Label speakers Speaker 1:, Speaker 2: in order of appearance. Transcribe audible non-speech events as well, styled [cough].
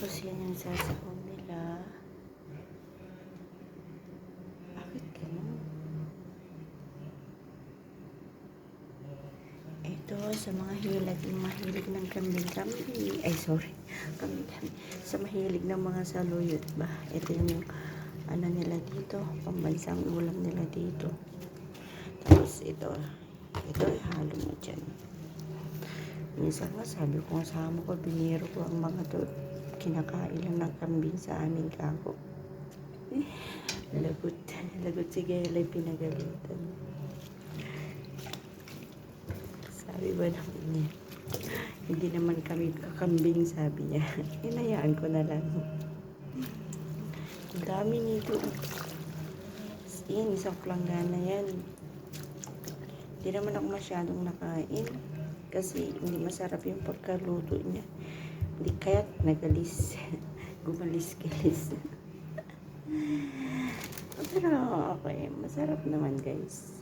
Speaker 1: Tapos yan yung sasabaw nila. Bakit ganun? Ito, sa mga hilig, yung mahilig ng kambing-kambing. Ay, sorry. [laughs] Kambing-kambing. Sa mahilig ng mga saluyot ba? Ito yung ano nila dito. Pambansang ulam nila dito. Tapos ito. Ito, halo mo dyan. Minsan nga, sabi ko sa ko, biniro ko ang mga to. Kinakain lang ng kambing sa amin kako. Lagot. Lagot si Gelay pinagalitan. Sabi ba naman niya, hindi naman kami kakambing, sabi niya. [laughs] Hinayaan ko na lang. Ang dami nito. Yan, isang planggana yan. Hindi naman ako masyadong nakain. Kasi hindi masarap yung pagkaluto niya. Hindi kaya't nagalis. [laughs] Gumalis-galis. Pero okay, masarap naman guys.